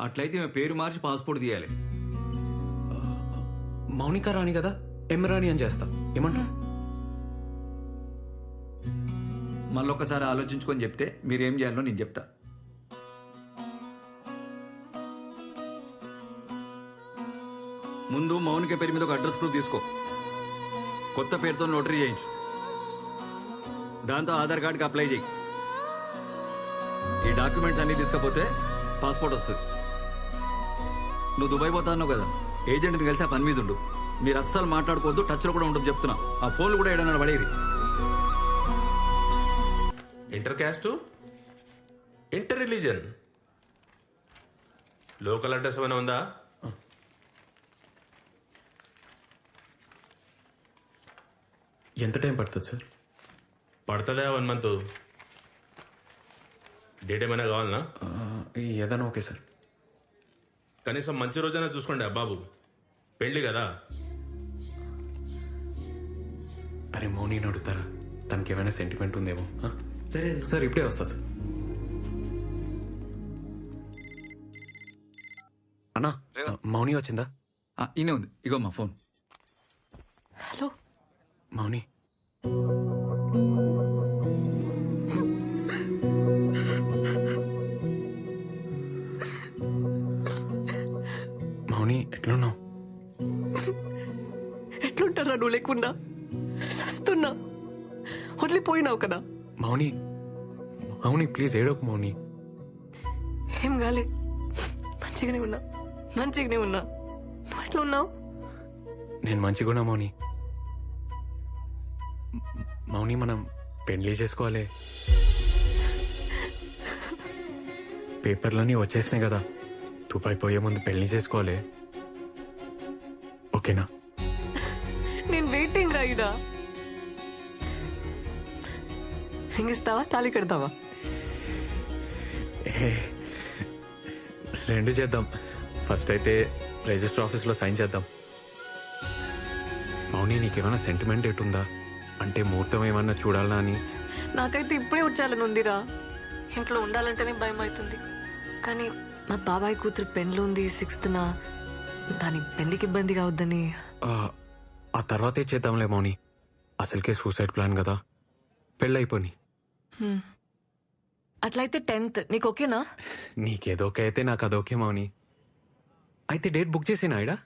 అట్లయితే ఈమె పేరు మార్చి పాస్పోర్ట్ తీయాలి. మౌనిక రాని కదా? ఎం రాణి అని చేస్తా. ఏమంటావు? మళ్ళొక్కసారి ఆలోచించుకొని చెప్తే మీరేం చేయాలో నేను చెప్తా. ముందు మౌనిక పేరు మీద ఒక అడ్రస్ ప్రూఫ్ తీసుకో. కొత్త పేరుతో నోటరీ చేయించు. దాంతో ఆధార్ కార్డుకి అప్లై చేయి. ఈ డాక్యుమెంట్స్ అన్ని తీసుకపోతే పాస్పోర్ట్ వస్తుంది. నువ్వు దుబాయ్ పోతా అన్నావు కదా. ఏజెంట్ని కలిసి ఆ పని మీద ఉండు. మీరు అస్సలు మాట్లాడుకోవద్దు టచ్లో కూడా ఉండదు చెప్తున్నా. ఆ ఫోన్లు కూడా ఏడన్నా పడేది inter caste inter religion local address ఏమైనా ఉందా? ఎంత టైం పడుతుంది సార్? పడుతుందా వన్ మంత్. డేట్ ఏమైనా కావాలనా? ఏదైనా ఓకే సార్. కనీసం మంచి రోజైనా చూసుకోండి బాబు. పెళ్ళి కదా? అరే మౌనిని అడుగుతారా? తనకి ఏమైనా సెంటిమెంట్ ఉందేమో ఆ? సార్. ఇప్పుడే వస్తా సార్. అన్నా మౌని వచ్చిందా? ఆ, ఈయనే ఉంది. ఇగో మా ఫోన్. హలో. మౌని మౌని. ఎట్లుంటారా నువ్వు లేకుండా వస్తున్నా వదిలిపోయినావు కదా. మౌని మౌని ప్లీజ్ ఏడోకు మౌని. ఏం కాలే. మంచిగానే ఉన్నా. మంచిగానే ఉన్నా. నువ్వు ఎట్లా ఉన్నావు? నేను మంచిగున్నా మౌని. మౌని మనం పెళ్ళి చేసుకోవాలి. పేపర్లన్నీ వచ్చేసినాయి కదా. దుబాయ్ పోయే ముందు పెళ్ళి చేసుకోవాలి. ఓకేనా? వెయిటింగ్ రాయిడా రింగ్ ఇస్తావా తాళి కడతావా? రెండు చేద్దాం. ఫస్ట్ అయితే రిజిస్టర్ ఆఫీస్లో సైన్ చేద్దాం. మౌని నీకేమైనా సెంటిమెంట్ ఎటుందా అంటే ముహూర్తం ఏమన్నా చూడాలా అని? నాకైతే ఇప్పుడే వచ్చాలని ఉందిరా. ఇంట్లో ఉండాలంటేనే భయం అవుతుంది. కానీ మా బాబాయ్ కూతురు పెన్లు ఉంది సిక్స్త్ నా. దాని పెళ్ళికి ఇబ్బంది కావద్దని. ఆ, తర్వాతే చేద్దాంలే మౌని. అసలుకే సూసైడ్ ప్లాన్ కదా. పెళ్ళైపోని. అట్లయితే టెన్త్ నీకు ఓకేనా? నీకేదోకే అయితే నాకు అదోకే మౌని. అయితే డేట్ బుక్ చేసేనా ఇడా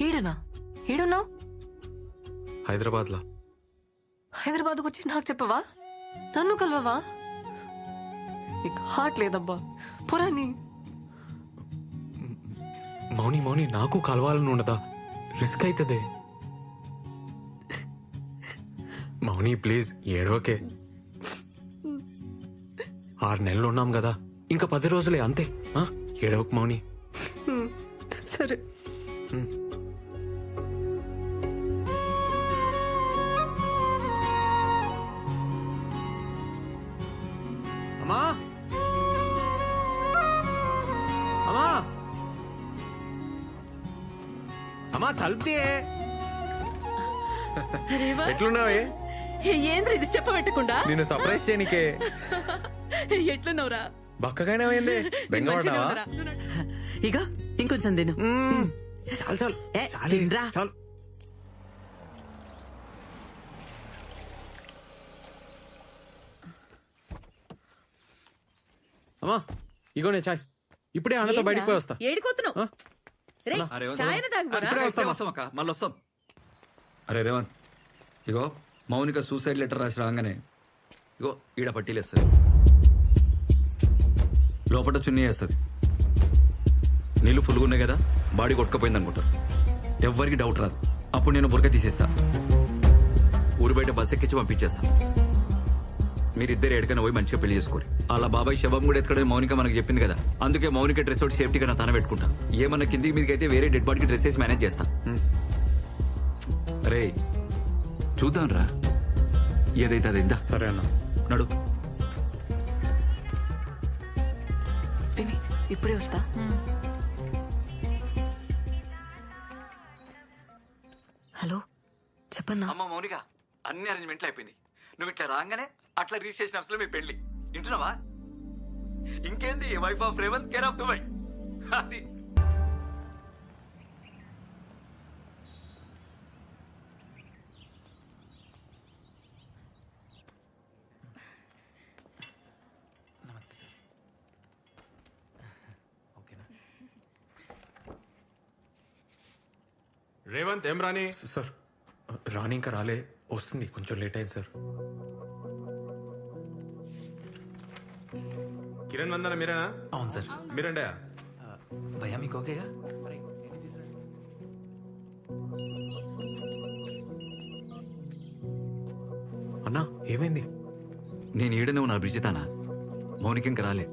ఈడనా? ఈడున్నావు? హైదరాబాద్లో. హైదరాబాద్కు వచ్చి నాకు చెప్పవా? నన్ను కలవవా? నీకు హార్ట్ లేదబ్బా. పురాని. మౌని మౌని నాకు కలవాలని ఉండదా? రిస్క్ అవుతుంది మౌని ప్లీజ్ ఏడోకే ఆరు నెలలు ఉన్నాం కదా ఇంకా పది రోజులే అంతే? ఏడవకు మౌని. సరే. అమ్మా! అమ్మా తలుపుతే. రేవా. ఎట్లున్నావే? ఏంద్ర ఇది చెప్పబెట్టకుండా? నిన్ను సర్ప్రైజ్ చేయనికే. ఎట్లున్నావురా? బక్కగానే అయింది ఇగో ఇంకొంచెం తిను. చాలు చాలు. ఏ, చాలే, తినరా. చాలు. అమ్మా ఇగోనే చాయ్. ఇప్పుడే అన్నతో బయటికి పోయి వస్తా. ఏడిపోతున్నావు అరే, వద్దు. చాయన తాగురా ఇప్పుడే వస్తాం. వస్తాం అక్క. మళ్ళీ వస్తాం. అరే రేవంత్ ఇగో మౌనిక సూసైడ్ లెటర్ రాసి రాగానే ఇగో ఈడ పట్టీలేస్తుంది లోపల చున్నీ వేస్తుంది. నీళ్ళు ఫుల్గా ఉన్నాయి కదా బాడీ కొట్టుకపోయింది అనుకుంటారు ఎవ్వరికి డౌట్ రాదు. అప్పుడు నేను బురక తీసేస్తా. ఊరి బయట బస్ ఎక్కించి పంపించేస్తా. మీరిద్దరు ఎక్కడికైనా పోయి మంచిగా పెళ్ళి చేసుకోరు. అలా బాబాయ్ శవం కూడా ఎక్కడ మౌనిక మనకు చెప్పింది కదా. అందుకే మౌనిక డ్రెస్ ఒకటి సేఫ్టీగా నా తన పెట్టుకుంటా. ఏమన్నా కిందికి మీదకి అయితే వేరే డెడ్ బాడీకి డ్రెస్ వేసి మేనేజ్ చేస్తా. రే చూద్దాం రా ఏదైతే అది ఇందా సరే అన్న. నడు. ఇప్పుడే వస్తా. హలో చెప్పన్నా? అమ్మ మౌనిక అన్ని అరేంజ్మెంట్లు అయిపోయినాయి. నువ్వు ఇట్లా రాగానే అట్లా రిజిస్ట్రేషన్ ఆఫీస్లో మీ పెళ్ళి వింటున్నావా? ఇంకేంది? Wife of Revanth care of Dubai అది. రేవంత్ ఏం రాని సార్ రాని ఇంకా రాలే. వస్తుంది. కొంచెం లేట్ అయింది సార్. కిరణ్ వందన మీరేనా? అవును సార్. మీరండే? భయ్యా మీకు ఓకేగా? అన్నా ఏమైంది? నేను ఈడనే ఉన్నా బ్రిజితానా? మౌనిక ఇంకా రాలే.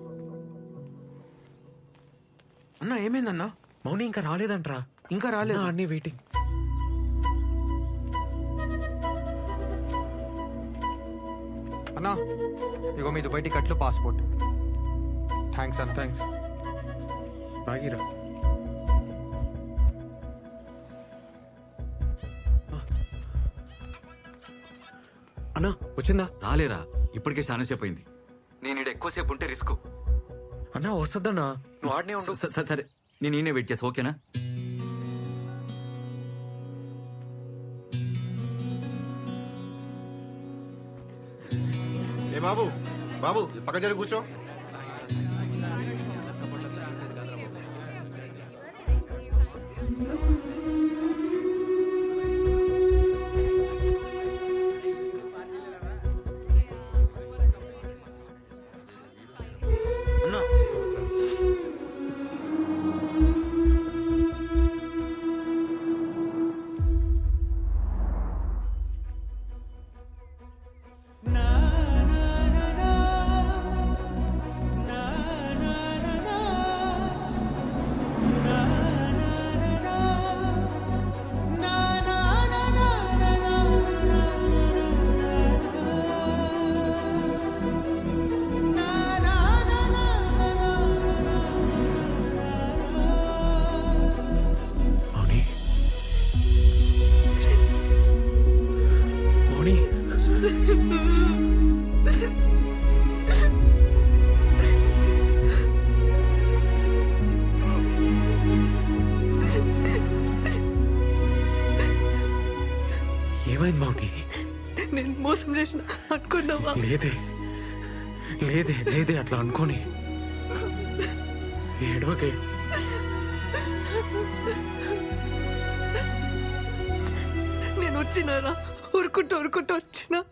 అన్న ఏమైందన్నా? మౌని ఇంకా రాలేదంట్రా. ఇంకా రాలేదు. అన్నీ వెయిటింగ్ అన్నా ఇగో మీ దుబాయ్ టికెట్లు పాస్పోర్ట్ థ్యాంక్స్ అన్న థ్యాంక్స్ బాగిరా అన్నా వచ్చిందా? రాలేరా. ఇప్పటికే చాలా సేపు అయింది. నేను ఈడ ఎక్కువసేపు ఉంటే రిస్క్. అన్నా వస్తుందన్నా. నువ్వు ఆడనే ఉండు. స- స- సరే. నేను ఈయనే వెయిట్ చేస్తా ఓకేనా? ఏ బాబు బాబు పక్క జరిగి కూర్చో. ఏమైంది మౌని? నేను మోసం చేసిన అనుకున్నావా? లేదే. లేదే లేదే అట్లా అనుకోని. ఏడవకే. నేను వచ్చినారా? ఉరుకుంటూ ఉరుకుంటూ వచ్చినా?